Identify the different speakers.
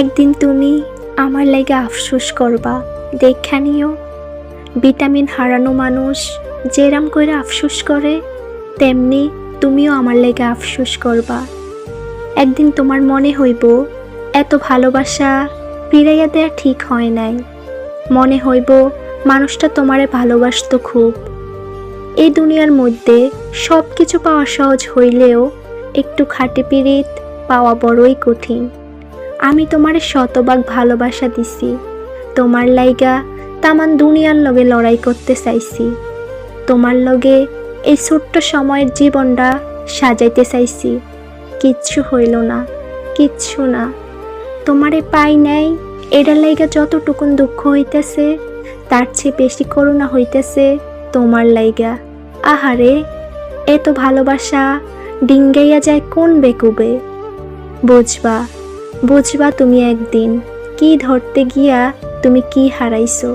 Speaker 1: একদিন তুমি আমার লাগে আফসোস করবা, দেখা নিও। ভিটামিন হারানো মানুষ যেরাম করে আফসোস করে, তেমনি তুমিও আমার লেগে আফসোস করবা। একদিন তোমার মনে হইব, এত ভালোবাসা ফিরাইয়া দেয়া ঠিক হয় নাই। মনে হইব, মানুষটা তোমারে ভালোবাসতো খুব। এই দুনিয়ার মধ্যে সব কিছু পাওয়া সহজ হইলেও একটু খাটে পিরিত পাওয়া বড়ই কঠিন। আমি তোমারে শতভাগ ভালোবাসা দিছি। তোমার লাইগা তামান দুনিয়ার লগে লড়াই করতে চাইছি। তোমার লগে এই ছোট্ট সময়ের জীবনটা সাজাইতে চাইছি। কিচ্ছু হইল না, কিচ্ছু না। তোমারে পাই নাই এটার লাইগা যতটুকুন দুঃখ হইতেছে, তার চেয়ে বেশি করুণা হইতেছে তোমার লাইগা। আহারে, এত ভালোবাসা ডিঙ্গাইয়া যায় কোন বেকুবে? বুঝবা বুঝবা তুমি একদিন কি ধরতে গিয়া তুমি কি হারাইছো।